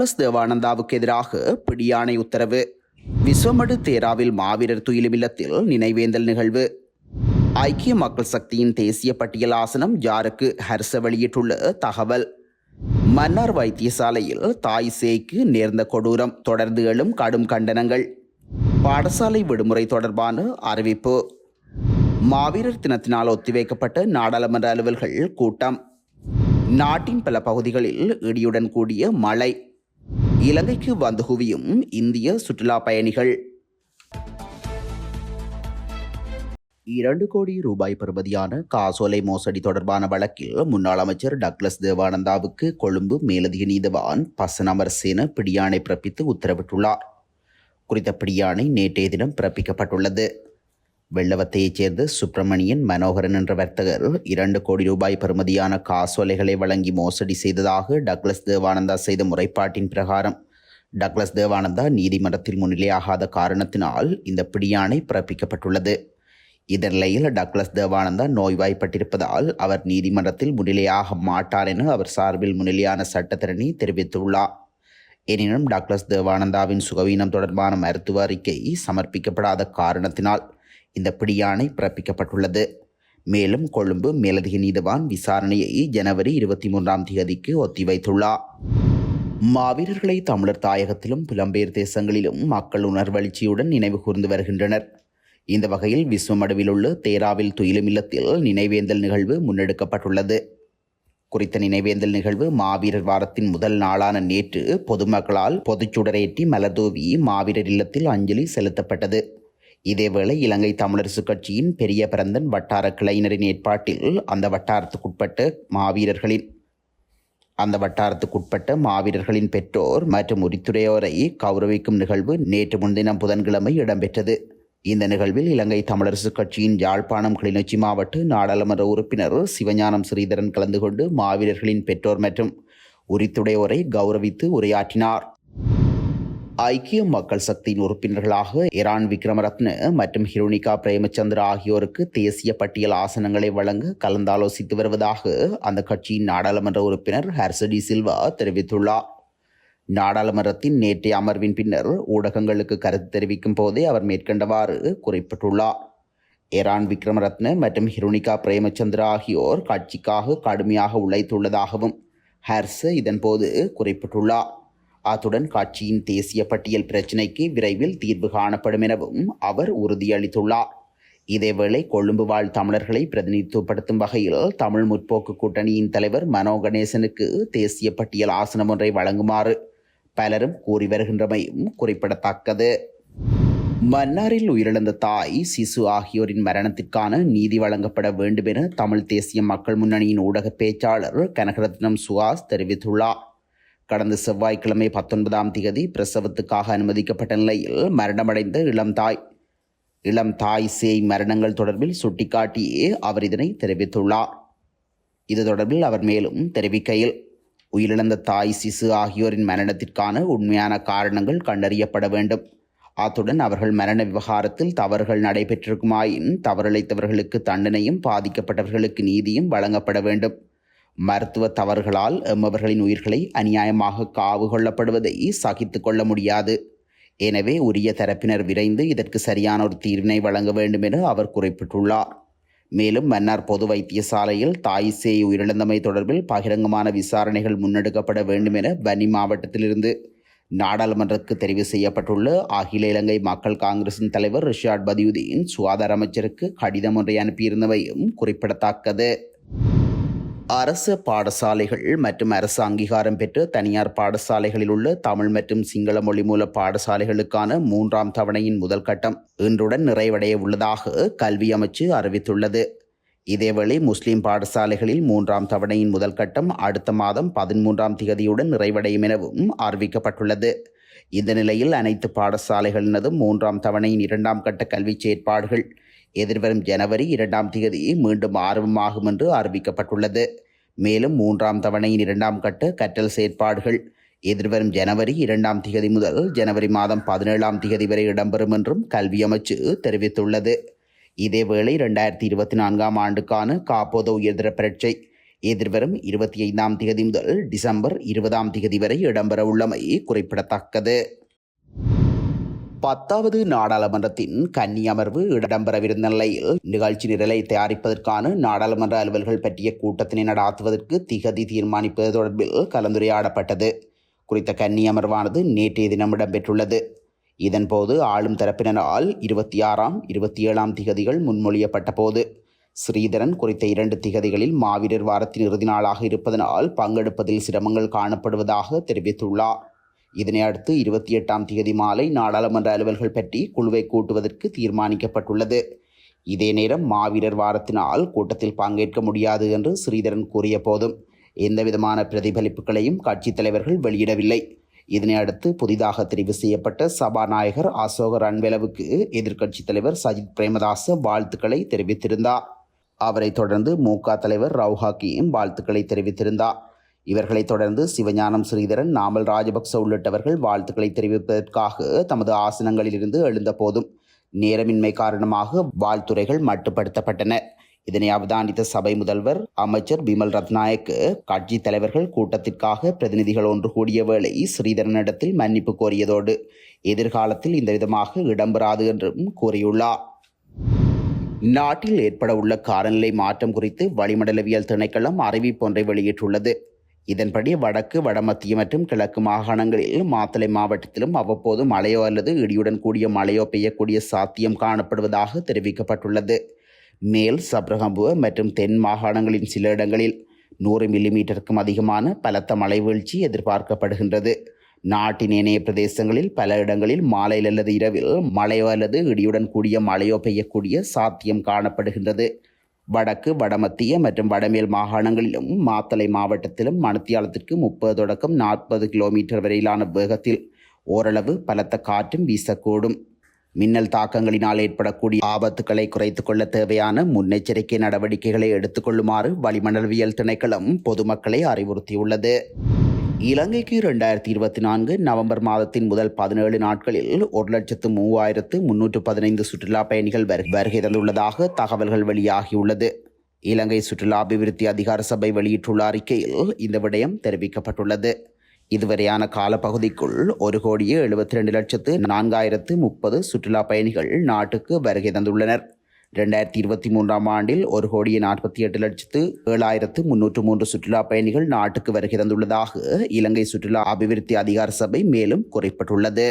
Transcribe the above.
Douglas தேவானந்தாவுக்கு எதிராக பிடியாணை உத்தரவு. விஸ்வமடு தேராவில் மாவீரர் துயிலுமில்லத்தில் நினைவேந்தல் நிகழ்வு. ஐக்கிய மக்கள் சக்தியின் தேசிய பட்டியல் ஆசனம் ஜாருக்கு ஹர்ச வெளியிட்டுள்ள தகவல். மன்னார் வைத்தியசாலையில் தாய் சேய்க்கு நேர்ந்த கொடூரம் தொடர்ந்து எழும் கடும் கண்டனங்கள். பாடசாலை விடுமுறை தொடர்பான அறிவிப்பு. மாவீரர் தினத்தினால் ஒத்திவைக்கப்பட்ட நாடாளுமன்ற அலுவல்கள் கூட்டம். நாட்டின் பல பகுதிகளில் இடியுடன் கூடிய மழை. இலங்கைக்கு வந்து குவியும் இந்திய சுற்றுலா பயணிகள். இரண்டு கோடி ரூபாய் பெறுமதியான காசோலை மோசடி தொடர்பான வழக்கில் முன்னாள் அமைச்சர் டக்ளஸ் தேவானந்தாவுக்கு கொழும்பு மேலதிக நீதவான் பசனமரசேன பிடியாணை பிறப்பித்து உத்தரவிட்டுள்ளார். குறித்த பிடியாணை நேற்றைய தினம் பிறப்பிக்கப்பட்டுள்ளது. வெள்ளவத்தையைச் சேர்ந்த சுப்பிரமணியன் மனோகரன் என்ற வர்த்தகர் இரண்டு கோடி ரூபாய் பெறுமதியான காசோலைகளை வழங்கி மோசடி செய்ததாக டக்ளஸ் தேவானந்தா செய்த முறைப்பாட்டின் பிரகாரம். டக்ளஸ் தேவானந்தா நீதிமன்றத்தில் முன்னிலையாகாத காரணத்தினால் இந்த பிடியாணை பிறப்பிக்கப்பட்டுள்ளது. இதன் நிலையில் டக்ளஸ் தேவானந்தா நோய்வாய்ப்பட்டிருப்பதால் அவர் நீதிமன்றத்தில் முன்னிலையாக மாட்டார் என அவர் சார்பில் முன்னிலையான சட்டத்திரணி தெரிவித்துள்ளார். எனினும் டக்ளஸ் தேவானந்தாவின் சுகவீனம் தொடர்பான மருத்துவ அறிக்கை சமர்ப்பிக்கப்படாத காரணத்தினால் இந்த பிடியாணை பிறப்பிக்கப்பட்டுள்ளது. மேலும் கொழும்பு மேலதிக நீதவான் விசாரணையை ஜனவரி இருபத்தி மூன்றாம் தேதிக்கு ஒத்திவைத்துள்ளார் மாவீரர்களை தமிழர் தாயகத்திலும் புலம்பெயர் தேசங்களிலும் மக்கள் உணர்வெழுச்சியுடன் நினைவு கூர்ந்து வருகின்றனர். இந்த வகையில் விஸ்வமடுவில் உள்ள தேராவில் துயிலும் இல்லத்தில் நினைவேந்தல் நிகழ்வு முன்னெடுக்கப்பட்டுள்ளது. குறித்த நினைவேந்தல் நிகழ்வு மாவீரர் வாரத்தின் முதல் நாளான நேற்று பொதுமக்களால் பொதுச்சுடரேற்றி மலர்தூவி மாவீரர் இல்லத்தில் அஞ்சலி செலுத்தப்பட்டது. இதேவேளை இலங்கை தமிழரசு கட்சியின் பெரிய பரந்தன் வட்டார கிளையினரின் ஏற்பாட்டில் அந்த வட்டாரத்துக்குட்பட்ட மாவீரர்களின் அந்த வட்டாரத்துக்குட்பட்ட மாவீரர்களின் பெற்றோர் மற்றும் உரித்துறையோரை கௌரவிக்கும் நிகழ்வு நேற்று முன்தினம் புதன்கிழமை இடம்பெற்றது. இந்த நிகழ்வில் இலங்கை தமிழரசு கட்சியின் யாழ்ப்பாணம் கிளிநொச்சி மாவட்ட நாடாளுமன்ற உறுப்பினர் சிவஞானம் ஸ்ரீதரன் கலந்து கொண்டு மாவீரர்களின் பெற்றோர் மற்றும் உரித்துடையோரை கௌரவித்து உரையாற்றினார். ஐக்கிய மக்கள் சக்தியின் உறுப்பினர்களாக இரான் விக்ரமரத்ன மற்றும் ஹிரோனிகா பிரேமச்சந்திர ஆகியோருக்கு தேசிய பட்டியல் ஆசனங்களை வழங்க கலந்தாலோசித்து வருவதாக அந்த கட்சியின் நாடாளுமன்ற உறுப்பினர் ஹர்சடி சில்வா தெரிவித்துள்ளார். நாடாளுமன்றத்தின் நேற்றைய அமர்வின் பின்னர் ஊடகங்களுக்கு கருத்து தெரிவிக்கும் போதே அவர் மேற்கண்டவாறு குறிப்பிட்டுள்ளார். இரான் விக்ரமரத்ன மற்றும் ஹிருணிகா பிரேமச்சந்திரா ஆகியோர் கட்சிக்காக கடுமையாக உழைத்துள்ளதாகவும் ஹர்ஸ் இதன்போது குறிப்பிட்டுள்ளார். அத்துடன் கட்சியின் தேசிய பட்டியல் பிரச்சினைக்கு விரைவில் தீர்வு காணப்படும் எனவும் அவர் உறுதியளித்துள்ளார். இதேவேளை கொழும்பு வாழ் தமிழர்களை பிரதிநிதித்துவப்படுத்தும் வகையில் தமிழ் முற்போக்கு கூட்டணியின் தலைவர் மனோ கணேசனுக்கு தேசிய பட்டியல் ஆசனம் ஒன்றை வழங்குமாறு பலரும் கூறி வருகின்றமையும் குறிப்பிடத்தக்கது. மன்னாரில் உயிரிழந்த தாய் சிசு ஆகியோரின் மரணத்திற்கான நீதி வழங்கப்பட வேண்டும் என தமிழ் தேசிய மக்கள் முன்னணியின் ஊடக பேச்சாளர் கனகரத்னம் சுஹாஸ் தெரிவித்துள்ளார். கடந்த செவ்வாய்க்கிழமை பத்தொன்பதாம் தேதி பிரசவத்துக்காக அனுமதிக்கப்பட்ட நிலையில் மரணமடைந்த இளம் தாய். இளம் தாய் சேய் மரணங்கள் தொடர்பில் சுட்டிக்காட்டியே அவர் இதனை தெரிவித்துள்ளார். இது தொடர்பில் அவர் மேலும் தெரிவிக்கையில் உயிரிழந்த தாய் சிசு ஆகியோரின் மரணத்திற்கான உண்மையான காரணங்கள் கண்டறியப்பட வேண்டும். அத்துடன் அவர்கள் மரண விவகாரத்தில் தவறுகள் நடைபெற்றிருக்குமாயின் தவறிழைத்தவர்களுக்கு தண்டனையும் பாதிக்கப்பட்டவர்களுக்கு நீதியும் வழங்கப்பட வேண்டும். மருத்துவ தவறுகளால் எம்மவர்களின் உயிர்களை அநியாயமாக காவு கொள்ளப்படுவதை சகித்து கொள்ள முடியாது. எனவே உரிய தரப்பினர் விரைந்து இதற்கு சரியான ஒரு தீர்வினை வழங்க வேண்டும் என அவர் குறிப்பிட்டுள்ளார். மேலும் மன்னார் பொது வைத்தியசாலையில் தாய் சேய் உயிரிழந்தமை தொடர்பில் பகிரங்கமான விசாரணைகள் முன்னெடுக்கப்பட வேண்டும் என வன்னி மாவட்டத்திலிருந்து நாடாளுமன்றத்துக்கு தெரிவு செய்யப்பட்டுள்ள அகில இலங்கை மக்கள் காங்கிரசின் தலைவர் ரிஷாட் பதியுதீன் சுகாதார அமைச்சருக்கு கடிதம் ஒன்றை அனுப்பியிருந்தவையும் குறிப்பிடத்தக்கது. அரசு பாடசாலைகள் மற்றும் அரசு அங்கீகாரம் பெற்ற தனியார் பாடசாலைகளில் உள்ள தமிழ் மற்றும் சிங்கள மொழி மூல பாடசாலைகளுக்கான மூன்றாம் தவணையின் முதல் கட்டம் இன்றுடன் நிறைவடைய உள்ளதாக கல்வி அமைச்சு அறிவித்துள்ளது. இதேவேளை முஸ்லிம் பாடசாலைகளில் மூன்றாம் தவணையின் முதல் கட்டம் அடுத்த மாதம் பதிமூன்றாம் திகதியுடன் நிறைவடையும் எனவும் அறிவிக்கப்பட்டுள்ளது. இந்த நிலையில் அனைத்து பாடசாலைகளினதும் மூன்றாம் தவணையின் இரண்டாம் கட்ட கல்வி செயற்பாடுகள் எதிர்வரும் ஜனவரி இரண்டாம் தேதி மீண்டும் ஆரம்பமாகும் என்று அறிவிக்கப்பட்டுள்ளது. மேலும் மூன்றாம் தவணையின் இரண்டாம் கட்ட கற்றல் செயற்பாடுகள் எதிர்வரும் ஜனவரி இரண்டாம் தேதி முதல் ஜனவரி மாதம் பதினேழாம் தேதி வரை இடம்பெறும் என்றும் கல்வி அமைச்சு தெரிவித்துள்ளது. இதேவேளை இரண்டாயிரத்தி இருபத்தி நான்காம் ஆண்டுக்கான காப்போத உயர்தர பரீட்சை எதிர்வரும் இருபத்தி ஐந்தாம் தேதி முதல் டிசம்பர் இருபதாம் தேதி வரை இடம்பெற உள்ளமை குறிப்பிடத்தக்கது. பத்தாவது நாடாளுமன்றத்தின் கன்னி அமர்வு இடம்பெறவிருந்த நிலையில் நிகழ்ச்சி நிரலை தயாரிப்பதற்கான நாடாளுமன்ற அலுவல்கள் பற்றிய கூட்டத்தினை நடாத்துவதற்கு திகதி தீர்மானிப்பது தொடர்பில் கலந்துரையாடப்பட்டது. குறித்த கன்னி அமர்வானது நேற்றைய தினம் இடம்பெற்றுள்ளது. இதன்போது ஆளும் தரப்பினரால் இருபத்தி ஆறாம் இருபத்தி ஏழாம் திகதிகள் முன்மொழியப்பட்ட போது ஸ்ரீதரன் குறித்த இரண்டு திகதிகளில் மாவீரர் வாரத்தின் இறுதி நாளாக இருப்பதனால் பங்கெடுப்பதில் சிரமங்கள் காணப்படுவதாக தெரிவித்துள்ளார். இதனை அடுத்து இருபத்தி எட்டாம் தேதி மாலை நாடாளுமன்ற அலுவல்கள் பற்றி குழுவை கூட்டுவதற்கு தீர்மானிக்கப்பட்டுள்ளது. இதே நேரம் மாவீரர் வாரத்தினால் கூட்டத்தில் பங்கேற்க முடியாது என்று ஸ்ரீதரன் கூறிய போதும் எந்தவிதமான பிரதிபலிப்புகளையும் கட்சித் தலைவர்கள் வெளியிடவில்லை. இதனை அடுத்து புதிதாக தெரிவு செய்யப்பட்ட சபாநாயகர் அசோக ரன்வெலவுக்கு எதிர்க்கட்சித் தலைவர் சஜித் பிரேமதாச வாழ்த்துக்களை தெரிவித்திருந்தார். அவரைத் தொடர்ந்து மூக தலைவர் ரவுஹாக்கியும் வாழ்த்துக்களை தெரிவித்திருந்தார். இவர்களைத் தொடர்ந்து சிவஞானம் ஸ்ரீதரன் நாமல் ராஜபக்ச உள்ளிட்டவர்கள் வாழ்த்துக்களை தெரிவிப்பதற்காக தமது ஆசனங்களிலிருந்து எழுந்த போதும் நேரமின்மை காரணமாக வாழ்த்துறைகள் மட்டுப்படுத்தப்பட்டன. இதனை அவதானித்த சபை முதல்வர் அமைச்சர் பிமல் ரத்நாயக்கு கட்சி தலைவர்கள் கூட்டத்திற்காக பிரதிநிதிகள் ஒன்று கூடிய வேளை ஸ்ரீதரனிடத்தில் மன்னிப்பு கோரியதோடு எதிர்காலத்தில் இந்த விதமாக இடம்பெறாது என்றும் கூறியுள்ளார். நாட்டில் ஏற்பட உள்ள காலநிலை மாற்றம் குறித்து வளிமண்டலவியல் திணைக்களம் அறிவிப்பொன்றை வெளியிட்டுள்ளது. இதன்படி வடக்கு வடமத்திய மற்றும் கிழக்கு மாகாணங்களில் மாத்தளை மாவட்டத்திலும் அவ்வப்போது மழையோ அல்லது இடியுடன் கூடிய மழையோ பெய்யக்கூடிய சாத்தியம் காணப்படுவதாக தெரிவிக்கப்பட்டுள்ளது. மேல் சப்ரகம்புவ மற்றும் தென் மாகாணங்களின் சில இடங்களில் நூறு மில்லிமீட்டருக்கும் அதிகமான பலத்த மழை வீழ்ச்சி எதிர்பார்க்கப்படுகின்றது. நாட்டின் இணைய பிரதேசங்களில் பல இடங்களில் மாலையில் அல்லது இரவில் மழையோ அல்லது இடியுடன் கூடிய மழையோ பெய்யக்கூடிய சாத்தியம் காணப்படுகின்றது. வடக்கு வடமத்திய மற்றும் வடமேல் மாகாணங்களிலும் மாத்தளை மாவட்டத்திலும் மணத்தியாலத்திற்கு முப்பது தொடக்கம் நாற்பது கிலோமீட்டர் வரையிலான வேகத்தில் ஓரளவு பலத்த காற்றும் வீசக்கூடும். மின்னல் தாக்கங்களினால் ஏற்படக்கூடிய ஆபத்துக்களை குறைத்து கொள்ள தேவையான முன்னெச்சரிக்கை நடவடிக்கைகளை எடுத்துக்கொள்ளுமாறு வளிமண்டலவியல் திணைக்களம் பொதுமக்களை அறிவுறுத்தியுள்ளது. இலங்கைக்கு இரண்டாயிரத்தி இருபத்தி நான்கு நவம்பர் மாதத்தின் முதல் பதினேழு நாட்களில் ஒரு லட்சத்து மூவாயிரத்து முன்னூற்று பதினைந்து சுற்றுலா பயணிகள் வருகை வருகை தந்துள்ளதாக தகவல்கள் வெளியாகியுள்ளது. இலங்கை சுற்றுலா அபிவிருத்தி அதிகார சபை வெளியிட்டுள்ள அறிக்கையில் இந்த விடயம் தெரிவிக்கப்பட்டுள்ளது. இதுவரையான காலப்பகுதிக்குள் ஒரு கோடியே எழுபத்தி ரெண்டு லட்சத்து நான்காயிரத்து முப்பது சுற்றுலா பயணிகள் நாட்டுக்கு வருகை தந்துள்ளனர். ரெண்டாயிரத்தி இருபத்தி மூன்றாம் ஆண்டில் ஒரு கோடியே நாற்பத்தி எட்டு லட்சத்து ஏழாயிரத்து முன்னூற்று மூன்று சுற்றுலா பயணிகள் நாட்டுக்கு வருகை தந்துள்ளதாக இலங்கை சுற்றுலா அபிவிருத்தி அதிகார சபை மேலும் குறிப்பிட்டுள்ளது.